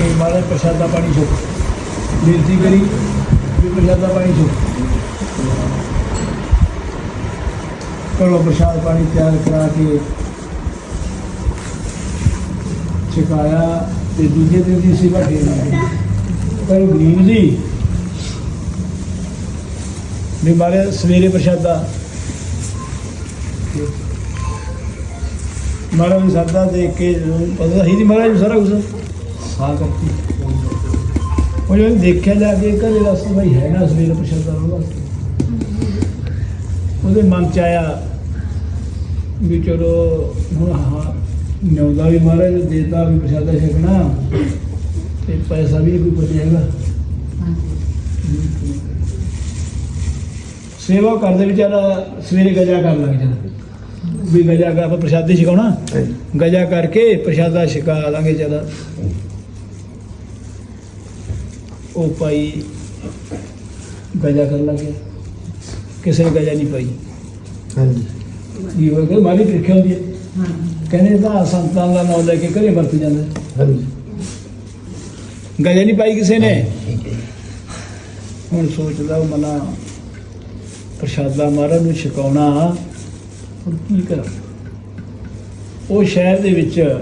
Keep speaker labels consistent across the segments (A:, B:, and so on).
A: ਤੇ ਮਾਰੇ ਪ੍ਰਸ਼ਾਦਾ ਪਾਣੀ ਛਕ ਬੇਨਤੀ ਕਰੀ ਵੀ ਪ੍ਰਸ਼ਾਦਾ ਪਾਣੀ ਛਕ ਕਰੋ ਪ੍ਰਸ਼ਾਦ ਪਾਣੀ ਤਿਆਰ ਕਰਾ ਕੇ ਛਕਾਇਆ ਤੇ ਦੂਜੇ ਦਿਨ ਦੀ ਸੇਵਾ ਦੇ ਪਰ ਗਰੀਬ ਜੀ ਵੀ ਮਾਰੇ ਸਵੇਰੇ ਪ੍ਰਸ਼ਾਦਾ ਮਾਰਾ ਨੂੰ ਸਰਦਾ ਦੇਖ ਕੇ ਪਤਾ ਹੀ ਦੀ ਮਹਾਰਾਜ ਸਾਹ ਕਰਤੀ ਉਹ ਜਦੋਂ ਦੇਖਿਆ ਜਾ ਕੇ ਘਰੇ ਰਸਤਾ ਭਾਈ ਹੈ ਨਾ ਸਵੇਰੇ ਪ੍ਰਸ਼ਾਦਾ ਉਹਦਾ। ਉਹਦੇ ਮਨ ਚ ਆਇਆ ਵੀ ਚਲੋ ਹੁਣ ਹਾਂ ਨਿਉਂਦਾ ਵੀ ਮਹਾਰਾਜ ਦੇਤਾ ਵੀ ਪ੍ਰਸ਼ਾਦਾ ਛਕਣਾ ਤੇ ਪੈਸਾ ਵੀ ਕੋਈ ਬਚੇਗਾ ਸੇਵਾ ਕਰਦੇ ਵਿਚਾਰਾ ਸਵੇਰੇ ਗਜਾ ਕਰ ਲੱਗ ਜਾਂਦਾ। ਵੀ ਗਜਾ ਕਰ ਆਪਾਂ ਪ੍ਰਸ਼ਾਦੇ ਛਕਾਉਣਾ। ਗਜਾ ਕਰਕੇ ਪ੍ਰਸ਼ਾਦਾ ਛਕਾ ਲਾਂਗੇ ਚਲਾ ਉਹ ਭਾਈ ਗਜਾ ਕਰਨ ਲੱਗਿਆ ਕਿਸੇ ਨੇ ਗਜਾ ਨਹੀਂ ਪਾਈ।
B: ਹਾਂਜੀ।
A: ਕੀ ਹੋ ਗਿਆ ਮਾਰੀ ਪ੍ਰੀਖਿਆ ਹੁੰਦੀ ਹੈ। ਕਹਿੰਦੇ ਤਾਂ ਸੰਤਾਂ ਦਾ ਨਾਮ ਲੈ ਕੇ ਘਰੇ ਵਰਤ ਜਾਂਦਾ।
B: ਹਾਂਜੀ।
A: ਗਜਾ ਨਹੀਂ ਪਾਈ ਕਿਸੇ ਨੇ। ਹੁਣ ਸੋਚਦਾ ਉਹ ਮਨਾ ਪ੍ਰਸ਼ਾਦਾ ਮਹਾਰਾਜ ਨੂੰ ਛਕਾਉਣਾ। ਹੁਣ ਕੀ ਕਰਾਂ? ਉਹ ਸ਼ਹਿਰ ਦੇ ਵਿੱਚ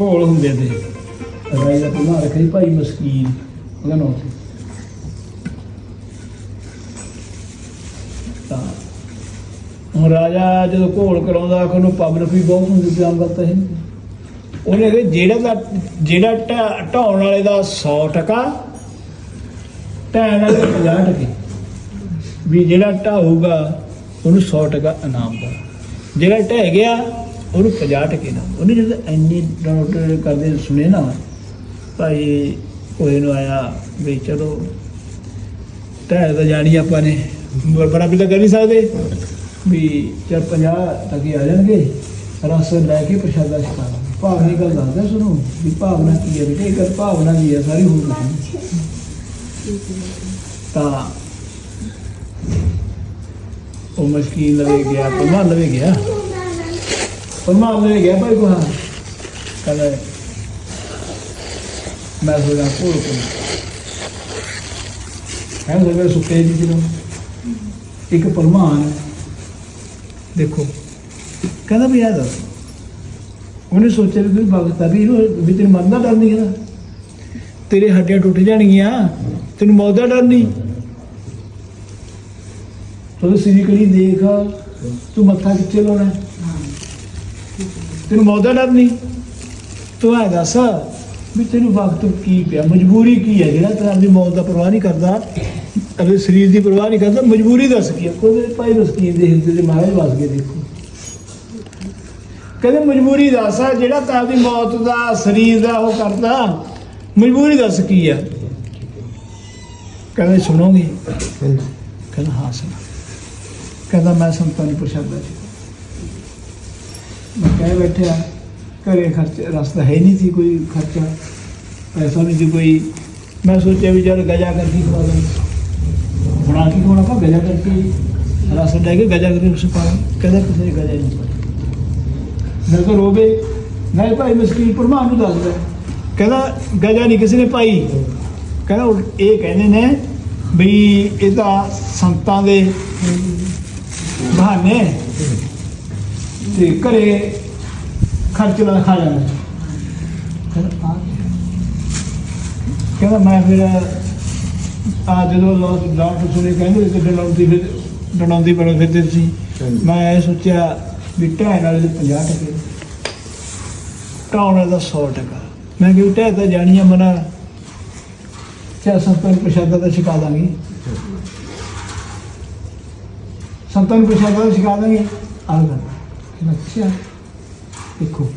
A: ਘੋਲ ਹੁੰਦੇ ਤੇ ਰਾਈ ਦਾ ਰੱਖੀ ਭਾਈ ਮਸਕੀਨ ਉਹਦਾ ਨਾਮ ਸੀ। ਤਾਂ ਹੁਣ ਰਾਜਾ ਜਦੋਂ ਘੋਲ ਕਰਾਉਂਦਾ ਕਿ ਉਹਨੂੰ ਪਬਲਿਕ ਵੀ ਬਹੁਤ ਹੁੰਦੀ ਸੀ, ਆਮ ਗੱਲ ਤਾਂ ਇਹ ਉਹਨੇ ਕਿਹਾ, ਜਿਹੜਾ ਦਾ ਜਿਹੜਾ ਢਾ- ਢਾਉਣ ਵਾਲੇ ਦਾ 100 ਟਕਾ ਢਾਣ ਵਾਲੇ ਦਾ 50 ਟਕੇ। ਵੀ ਜਿਹੜਾ ਢਾਊਗਾ, ਉਹਨੂੰ 100 ਟਕਾ ਇਨਾਮ ਦਾ ਜਿਹੜਾ ਢਹਿ ਗਿਆ, ਉਹਨੂੰ 50 ਟਕੇ ਨਾ ਉਹਨੇ ਜਦੋਂ ਇੰਨੀ ਨੋਟ ਕਰਦੇ ਸੁਣੇ ਨਾ, ਭਾਈ ਕੋਈ ਨੂੰ ਆਇਆ ਵੀ ਚਲੋ, ਢਹਿ ਤਾਂ ਜਾਣੀ ਆਪਾਂ ਨੇ। ਬ- ਤਾਂ ਕਰ ਨਹੀਂ ਸਕਦੇ ਵੀ ਚਲ 50 ਟਕੇ ਆ ਜਾਣਗੇ। ਰਸ ਲੈ ਕੇ ਪ੍ਰਸ਼ਾਦਾ ਛਕਾ ਲਾਂਗੇ ਭਾਵਨਾ ਗੱਲ ਦੱਸਦਾ ਸੁਣੋ ਵੀ ਭਾਵਨਾ ਕੀ ਹੈ ਬੇਟੇ? ਇਹ ਗੱਲ ਭਾਵਨਾ ਕੀ ਹੈ, ਸਾਰੀ ਹੋਰ ਤਾਂ ਉਹ ਮਸ਼ਕੀਨ ਲਵੇ ਗਿਆ ਪਰਮਾਨ ਲਵੇ ਗਿਆ। ਪਰਮਾਨ ਲਵੇ ਗਿਆ ਭਾਈ ਕੋਹਾ ਕਹਿੰਦਾ ਮੈਂ ਸੋਚਦਾ ਕੋਲ ਕੋਲ ਹੈ ਸੋਚਦਾ ਸੁੱਕੇ ਜੀ ਜਿਹਨੂੰ ਇੱਕ ਪਰਮਾਨ ਦੇਖੋ ਕਹਿੰਦਾ ਵੀ ਇਹ ਦੱਸ। ਉਹਨੇ ਸੋਚਿਆ ਵੀ ਭਗਤ ਵੀ ਵੀ ਤੈਨੂੰ ਮਰਨ ਦਾ ਡਰ ਨਹੀਂ ਹੈਗਾ। ਤੇਰੇ ਹੱਡੀਆਂ ਟੁੱਟ ਜਾਣਗੀਆਂ ਤੈਨੂੰ ਮੌਤ ਦਾ ਡਰ ਨਹੀਂ। ਤੂੰ ਸਿਰਿਕਲੀ ਦੇਖ ਤੂੰ ਮੱਥਾ ਕਿੱਥੇ ਲਾਉਣਾ? ਤੈਨੂੰ ਮੌਤ ਦਾ ਡਰ ਨਹੀਂ। ਤੂੰ ਆ ਦੱਸ ਵੀ ਤੈਨੂੰ ਵਕਤ ਕੀ ਪਿਆ? ਮਜਬੂਰੀ ਕੀ ਹੈ? ਜਿਹੜਾ ਤੇਰਾ ਆਪਣੀ ਮੌਤ ਦਾ ਪਰਵਾਹ ਨਹੀਂ ਕਰਦਾ ਆਪਣੇ ਸਰੀਰ ਦੀ ਪਰਵਾਹ ਨਹੀਂ ਕਰਦਾ, ਮਜਬੂਰੀ ਦੱਸ ਕੀ ਹੈ? ਕੋਈ ਭਾਈ ਮਸਕੀਨ ਦੇ ਹਿਰਦੇ ਦੇ ਮਹਾਰਾਜ ਵਸ ਕੇ ਦੇਖੋ। ਕਹਿੰਦੇ ਮਜਬੂਰੀ ਦੱਸ ਆ, ਜਿਹੜਾ ਤਾਂ ਆਪਣੀ ਮੌਤ ਦਾ ਸਰੀਰ ਦਾ ਉਹ ਕਰਦਾ, ਮਜਬੂਰੀ ਦੱਸ ਕੀ ਆ? ਕਹਿੰਦੇ ਸੁਣੋਗੇ? ਕਹਿੰਦਾ ਹਾਂ ਸੁਣਾ। ਕਹਿੰਦਾ ਮੈਂ ਸੰਤਾਂ ਨੂੰ ਪ੍ਰਸ਼ਾਦਾ ਸੀ ਮੈਂ ਕਹਿ ਬੈਠਿਆ ਘਰੇ ਖਰਚ, ਰਸਤਾ ਹੈ ਨਹੀਂ ਸੀ ਕੋਈ ਖਰਚਾ, ਪੈਸਾ ਨਹੀਂ ਸੀ ਕੋਈ। ਮੈਂ ਸੋਚਿਆ ਵੀ ਚੱਲ ਗਜਾ ਕਰਕੇ ਖਵਾ ਦਾਂ। ਬਣਾ ਕੇ ਖਵਾਉਣਾ ਪਾ ਗਜਾ ਕਰਕੇ ਰਸ ਲੈ ਕੇ ਗਜਾ ਕਰਕੇ ਉਸ ਪਾ ਕਹਿੰਦਾ ਕਿਸੇ ਨੇ ਗਜਾ ਨਹੀਂ ਪਾਇਆ ਮੈਂ ਕਿਹਾ ਰੋਵੇ ਮੈਂ ਭਾਈ ਮਸਕੀਨ ਪਰਮਾਨ ਨੂੰ ਦੱਸਦਾ ਕਹਿੰਦਾ ਗਜਾ ਨਹੀਂ ਕਿਸੇ ਨੇ ਪਾਈ। ਕਹਿੰਦਾ ਇਹ ਕਹਿੰਦੇ ਨੇ ਵੀ ਇਹ ਤਾਂ ਸੰਤਾਂ ਦੇ ਬਹਾਨੇ ਤੇ ਘਰੇ ਖਰਚ ਲਾ ਖਾ ਜਾਂਦਾ ਕਹਿੰਦਾ ਆ ਕੀ? ਕਹਿੰਦਾ ਮੈਂ ਫਿਰ ਆ ਜਦੋਂ ਲੋਕ ਡਾਕਟਰ ਸੁਣੇ ਕਹਿੰਦੇ ਕਿ ਡਣਾਉਂਦੀ ਫਿਰ ਡਣਾਉਂਦੀ ਬਣ ਫਿਰਦੇ ਸੀ। ਮੈਂ ਇਹ ਸੋਚਿਆ ਵੀ ਢਹਿਣ ਵਾਲੇ ਦੇ 50 ਟਕੇ। ਢਾਉਣ ਵਾਲੇ ਦਾ 100 ਟਕਾ। ਮੈਂ ਕਿ ਢਹਿ ਤਾਂ ਜਾਣੀਆਂ ਮਨਾ। ਚਾ ਸੰਤਾਂ ਪ੍ਰਸ਼ਾਦਾ ਤਾਂ ਛਕਾ ਦਾਂਗੇ। ਸੰਤਾਂ ਪ੍ਰਸ਼ਾਦਾ ਤਾਂ ਛਕਾ ਦਾਂਗੇ। ਆ ਗੱਲ। ਅੱਛਾ। ਦੇਖੋ।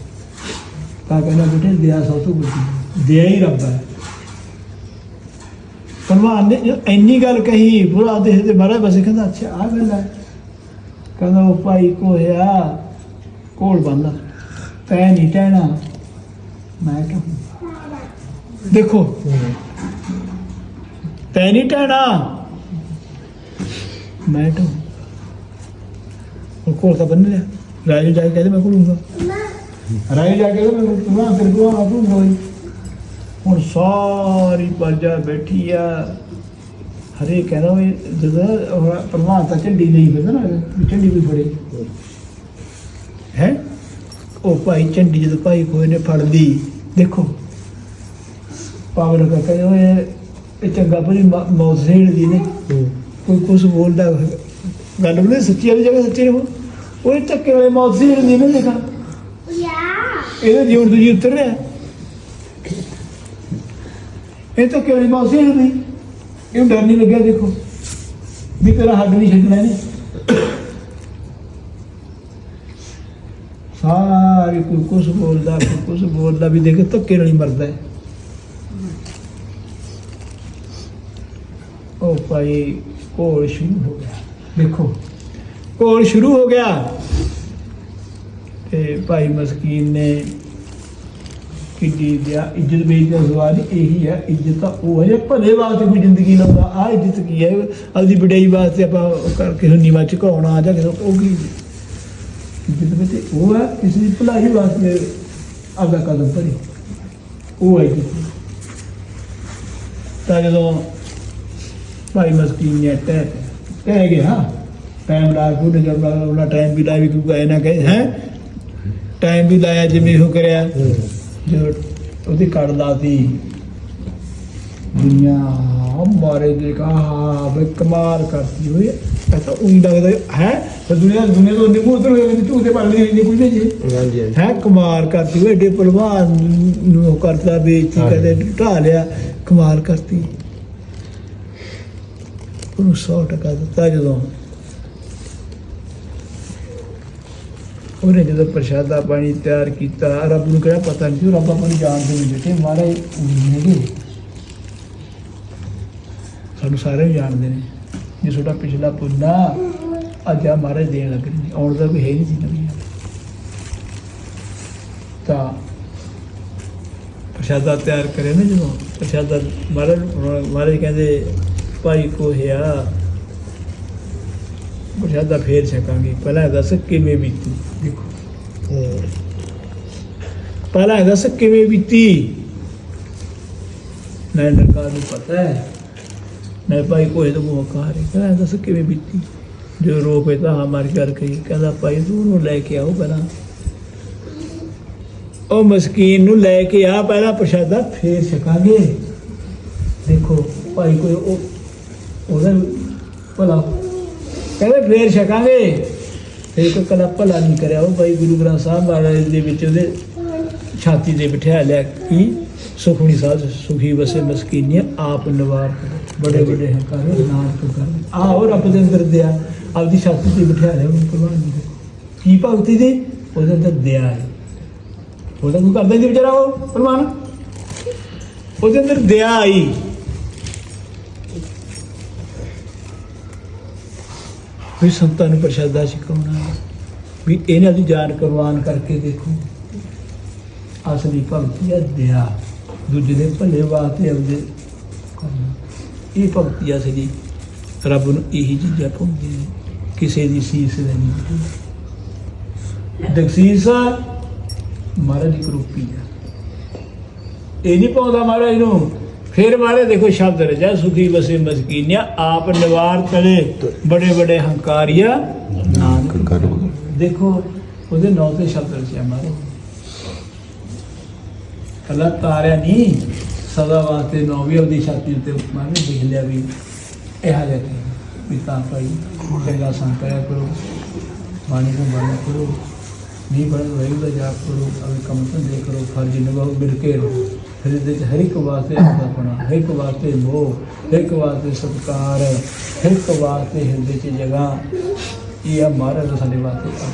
A: ਤਾਂ ਕਹਿੰਦਾ ਬੇਟੇ ਦਿਆ ਸਭ ਤੋਂ ਵੱਡੀ, ਦਿਆ ਹੀ ਰੱਬ ਹੈ। ਪਰਵਾਨ ਨੇ ਇੰਨੀ ਗੱਲ ਕਹੀ, ਬੁਰਾ ਦੇਹ ਦੇ ਮਹਾਰਾਜ ਬਸ ਕਹਿੰਦਾ, ਅੱਛਾ ਆ ਗੱਲ ਹੈ। ਕਹਿੰਦਾ, ਉਹ ਭਾਈ ਕੋਹਿਆ ਕੋਲ ਬੰਦਾ ਤੈ ਨਹੀਂ ਟਹਿਣਾ। ਮੈਂ ਕਿਹਾ, ਦੇਖੋ। ਤੈ ਨਹੀਂ ਟਹਿਣਾ। ਮੈਂ ਤਾਂ ਉਹ ਕੋਲ ਤਾਂ ਬੰਨ ਲਿਆ। ਰਾਜੂ ਜਾ ਕੇ ਕਹਿੰਦੇ, ਮੈਂ ਕੋਲੂੰਗਾ ਰਾਜੂ ਜਾ ਕੇ ਕਹਿੰਦਾ ਮੈਂ ਤੂੰ ਆ ਫਿਰ ਤੂੰ ਆ ਤੂੰ ਹੋਈ ਹੁਣ ਸਾਰੀ ਪਰਜਾ ਬੈਠੀ ਆ। ਹਰੇ ਕਹਿੰਦਾ ਵੀ ਜਦੋਂ ਉਹ ਪ੍ਰਮਾਨ ਤਾਂ ਝੰਡੀ ਲਈ ਫਿਰਦਾ ਨਾ ਝੰਡੀ ਵੀ ਫੜੇ। ਹੈ? ਉਹ ਭਾਈ ਝੰਡੀ ਜਦੋਂ ਭਾਈ ਕੋਈ ਨੇ ਫੜ ਲਈ ਦੇਖੋ। ਪਾਗਲ ਕਾ ਕਹਿੰਦੇ ਓਏ ਇਹ ਚੰਗਾ ਮੌ- ਮੌਤ ਦੀ ਨੇ। ਕੋਈ ਕੁਝ ਬੋਲਦਾ ਗੱਲ ਉਹਨੇ ਸੱਚੀ ਵਾਲੀ ਜਗ੍ਹਾ ਸੱਚੀ ਰਹੋ ਉਹ ਧੱਕੇ ਵਾਲੇ ਮੌਤ ਦੀ ਨੇ ਦੇਖਾ। ਇਹਦੇ ਜੀਵਨ ਤੋਂ ਜੀ ਉਤਰ ਰਿਹਾ। ਇਹ ਤਾਂ ਕਿਹੜੀ ਮੌਤ ਸੇੜ ਦੀ ਇਹਨੂੰ ਡਰ ਨਹੀਂ ਲੱਗਿਆ, ਦੇਖੋ। ਵੀ ਤੇਰਾ ਹੱਡ ਨਹੀਂ ਛੱਡਣਾ ਇਹਨੇ। ਸਾਰੇ ਕੋਈ ਕੁਛ ਬੋਲਦਾ ਕੋਈ ਕੁਛ ਬੋਲਦਾ, ਵੀ ਦੇਖ ਧੱਕੇ ਨਾਲ ਹੀ ਮਰਦਾ ਹੈ। ਉਹ ਭਾਈ ਕੋਲ ਸ਼ੁਰੂ ਹੋ ਗਿਆ। ਦੇਖੋ ਕੋਲ ਸ਼ੁਰੂ ਹੋ ਗਿਆ। ਤੇ ਭਾਈ ਮਸਕੀਨ ਨੇ ਕਿੱਡੀ ਦਿਆ ਇੱਜ਼ਤ ਵੇਚ ਦਾ ਸਵਾਲ ਇਹੀ ਹੈ ਇੱਜ਼ਤ ਤਾਂ ਉਹ ਹੈ, ਭਲੇ ਵਾਸਤੇ ਕੋਈ ਜ਼ਿੰਦਗੀ ਲਾਉਂਦਾ ਆ ਇੱਜ਼ਤ ਕੀ ਹੈ? ਆਪਦੀ ਵਡਿਆਈ ਵਾਸਤੇ ਆਪਾਂ ਉਹ ਕਿਸੇ ਨੂੰ ਨੀਵਾ ਝੁਕਾਉਣਾ ਜਾਂ ਕਿਸੇ ਉਹ ਕੀ ਇੱਜ਼ਤ ਵਿੱਚ ਉਹ ਹੈ ਕਿਸੇ ਦੀ ਭਲਾਈ ਵਾਸਤੇ ਆਪਦਾ ਕਦਮ ਭਰੇ। ਉਹ ਹੈ ਤਾਂ ਜਦੋਂ ਭਾਈ ਮਸਕੀਨ ਨੇ ਟਹਿ ਕਹਿ ਗਿਆ, ਟਾਈਮ ਲਾ ਕੇ ਉਹਨੇ ਜਦ ਟਾਈਮ ਵੀ ਲਾਇਆ ਵੀ ਕੋਈ ਗਏ ਨਾ ਕਹੇ ਹੈ? ਟਾਈਮ ਵੀ ਲਾਇਆ ਜਿਵੇਂ ਉਹ ਕਰਿਆ। ਜਦੋਂ ਉਹਦੀ ਕੱਢਦਾ ਸੀ ਦੁਨੀਆ ਮਾਰੇ ਦੇਖਾ ਹਾਂ ਬਈ ਕਮਾਲ ਕਰਦੀ ਹੋਈ ਤਾਂ ਉਹੀ ਲੱਗਦਾ ਹੈ ਤੇ ਦੁਨੀਆ ਦੁਨੀਆ ਤੋਂ ਨਿਮੂ ਉਤਰ ਹੋਏ ਤੂੰ ਤੇ ਪੜ ਲਈ ਨਹੀਂ ਜੀ
B: ਹਾਂਜੀ ਹਾਂਜੀ।
A: ਹੈ? ਕਮਾਲ ਕਰਦੀ ਹੋਈ ਏਡੇ ਪਹਿਲਵਾਨ ਨੂੰ ਕਰਦਾ ਬੇਇੱਜ਼ਤੀ। ਕਦੇ ਢਾ ਲਿਆ ਕਮਾਲ ਕਰਤੀ। ਉਹਨੂੰ 100 ਟਕਾ ਦਿੱਤਾ ਜਦੋਂ ਉਹਨੇ ਜਦੋਂ ਪ੍ਰਸ਼ਾਦਾ ਪਾਣੀ ਤਿਆਰ ਕੀਤਾ, ਰੱਬ ਨੂੰ ਕਿਹੜਾ ਪਤਾ ਨਹੀਂ ਰੱਬ ਆਪਾਂ ਨੂੰ ਜਾਣਦੇ ਨਹੀਂ ਬੇਟੇ ਮਾਰੇ ਨੇਗੇ ਸਾਨੂੰ ਸਾਰੇ ਜਾਣਦੇ ਨੇ ਜੇ ਤੁਹਾਡਾ ਪਿਛਲਾ ਪੁੰਨਾ ਅੱਜ ਆ ਮਹਾਰਾਜ ਦੇਣ ਲੱਗ ਰਹੇ ਨੇ, ਆਉਣ ਦਾ ਕੋਈ ਹੈ ਨਹੀਂ ਸੀ ਨਵੀਂ। ਤਾਂ ਪ੍ਰਸ਼ਾਦਾ ਤਿਆਰ ਕਰੇ ਨਾ ਜਦੋਂ, ਪ੍ਰਸ਼ਾਦਾ ਮਹਾਰਾਜ ਮਹਾਰਾਜ ਕਹਿੰਦੇ, ਭਾਈ ਕੋ ਹਿਆ ਪ੍ਰਸ਼ਾਦਾ ਫੇਰ ਛਕਾਂਗੇ। ਪਹਿਲਾਂ ਦੱਸ ਕਿਵੇਂ ਬੀਤੀ? ਦੇਖੋ। ਪਹਿਲਾਂ ਦੱਸ ਕਿਵੇਂ ਬੀਤੀ? ਮੈਂ ਨਰਕਾਰ ਨੂੰ ਪਤਾ ਹੈ। ਮੈਂ ਭਾਈ ਕੋਏ ਤੋਂ ਮੂੰਹ ਕਾ ਰਹੀ। ਦੱਸ ਕਿਵੇਂ ਬੀਤੀ? ਜੋ ਪਏ ਤਾਂ ਹਮਾਰ ਕਰ ਗਈ। ਕਹਿੰਦਾ ਭਾਈ ਤੂੰ ਉਹਨੂੰ ਲੈ ਕੇ ਆਓ ਪਹਿਲਾਂ। ਉਹ ਮਸਕੀਨ ਨੂੰ ਲੈ ਕੇ ਆ ਪਹਿਲਾਂ ਪ੍ਰਸ਼ਾਦਾ, ਫੇਰ ਛਕਾਂਗੇ। ਦੇਖੋ, ਭਾਈ ਕੋਈ ਉਹ ਉਹਦਾ ਭਲਾ ਕਹਿੰਦੇ ਫੇਰ ਛਕਾਂਗੇ। ਫੇਰ ਕੋਈ ਕਲਾ ਭਲਾ ਨਹੀਂ ਕਰਿਆ। ਉਹ ਭਾਈ ਗੁਰੂ ਗ੍ਰੰਥ ਸਾਹਿਬ ਮਹਾਰਾਜ ਦੇ ਵਿੱਚ ਉਹਦੇ ਛਾਤੀ ਤੇ ਬਿਠਾ ਲਿਆ ਕੀ ਸੁਖਮਨੀ ਸਾਹਿਬ ਸੁਖੀ ਵਸੇ ਮਸਕੀਨੀਆਂ, ਆਪ ਨਿਵਾਰ ਬੜੇ ਬੜੇ ਹੰਕਾਰੇ, ਨਾਨਕ ਕਰ ਆ ਰੱਬ ਦੇ ਅੰਦਰ ਦਿਆ। ਆਪਦੀ ਛਾਤੀ ਤੇ ਬਿਠਾ ਲਿਆ, ਉਹਨੂੰ ਪ੍ਰਵਾਨ ਨਹੀਂ ਕੀ ਭਗਤੀ ਦੀ? ਉਹਦੇ ਅੰਦਰ ਦਇਆ ਹੈ। ਉਹਦਾ ਕੋਈ ਕਰਦਾ ਨਹੀਂ ਵਿਚਾਰਾ ਉਹ ਪ੍ਰਮਾਨ ਉਹਦੇ ਅੰਦਰ ਦਇਆ ਆਈ। ਵੀ ਸੰਤਾਂ ਨੂੰ ਪ੍ਰਸ਼ਾਦਾ ਛਕਾਉਣਾ ਵੀ ਇਹਨਾਂ ਦੀ ਜਾਨ ਕੁਰਬਾਨ ਕਰਕੇ ਦੇਖੋ। ਅਸਲੀ ਭਗਤੀ ਹੈ ਦਇਆ। ਦੂਜੇ ਦੇ ਭਲੇ ਵਾਸਤੇ ਆਪਦੇ ਕਰਨਾ। ਇਹ ਭਗਤੀ ਆ ਅਸਲੀ ਰੱਬ ਨੂੰ ਇਹੀ ਚੀਜ਼ਾਂ ਪਾਉਂਦੇ ਨੇ ਕਿਸੇ ਦੀ ਸੀਸ ਲੈਣੀ ਦਕਸੀਸ ਮਹਾਰਾਜ ਦੀ ਕਰੂਪੀ ਹੈ ਇਹ ਨਹੀਂ ਪਾਉਂਦਾ ਮਹਾਰਾਜ ਨੂੰ। ਫਿਰ ਮਹਾਰਾਜ ਦੇਖੋ ਸ਼ਬਦ ਰਜਾ ਸੁਖੀ ਬਸੇ ਮਸਕੀਨਿਆ, ਆਪ ਨਿਵਾਰ ਕਰੇ ਬੜੇ ਬੜੇ ਹੰਕਾਰੀਆ। ਨਾਨਕ। ਦੇਖੋ, ਉਹਦੇ ਨਾਂ ਤੇ ਸ਼ਬਦ ਰਚਿਆ ਮਹਾਰਾਜ ਕੱਲਾ ਤਾਰਿਆ ਨਹੀਂ ਸਦਾ ਵਾਸਤੇ ਨੌ ਵੀ ਉਹਦੀ ਛਾਤੀ ਉੱਤੇ ਮਹਾਰਾਜ ਲਿਖ ਲਿਆ ਵੀ ਇਹ ਹਾਲੇ ਵੀ ਤਾਂ ਭਾਈ, ਚੰਗਾ ਸੰਕਰਿਆ ਕਰੋ, ਬਾਣੀ ਨੂੰ ਬਾਣੀ ਕਰੋ ਨਹੀਂ ਬਣ ਰਹੀ ਦਾ ਜਾਪ ਕਰੋ ਅਵੇ ਕੰਮ ਧੰਦੇ ਕਰੋ, ਫਰਜ਼ ਨਿਭਾਓ ਮਿਲ ਰਹੋ। ਫਿਰ ਇਹਦੇ ਚ ਹਰ ਇੱਕ ਵਾਸਤੇ ਆਪਣਾ, ਹਰ ਇੱਕ ਵਾਸਤੇ ਮੋਹ, ਹਰ ਇੱਕ ਵਾਸਤੇ ਸਤਕਾਰ, ਹਰ ਇੱਕ ਵਾਸਤੇ ਹਿਰਦੇ ਚ ਜਗ੍ਹਾ। ਇਹ ਆ ਮਹਾਰਾਜ ਦਾ ਸਾਡੇ ਵਾਸਤੇ ਆਪ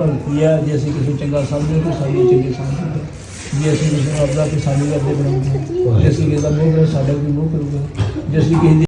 A: ਭਗਤੀ ਆ, ਜੇ ਅਸੀਂ ਕਿਸੇ ਨੂੰ ਚੰਗਾ ਸਮਝਦੇ ਤਾਂ ਸਾਡੇ ਚੰਗੇ ਸਮਝਦੇ। ਜੇ ਅਸੀਂ ਕਿਸੇ ਨੂੰ ਆਪਦਾ ਕਿਸਾਨੀ ਸਾਡੇ ਕਰਦੇ ਬਣਾਉਂਦੇ ਜੇ ਅਸੀਂ ਕਿਸੇ ਦਾ ਮੋਹ ਕਰੇ, ਸਾਡਾ ਵੀ ਮੋਹ ਕਰੂਗਾ ਜੇ ਅਸੀਂ ਕਿਸੇ ਦੀ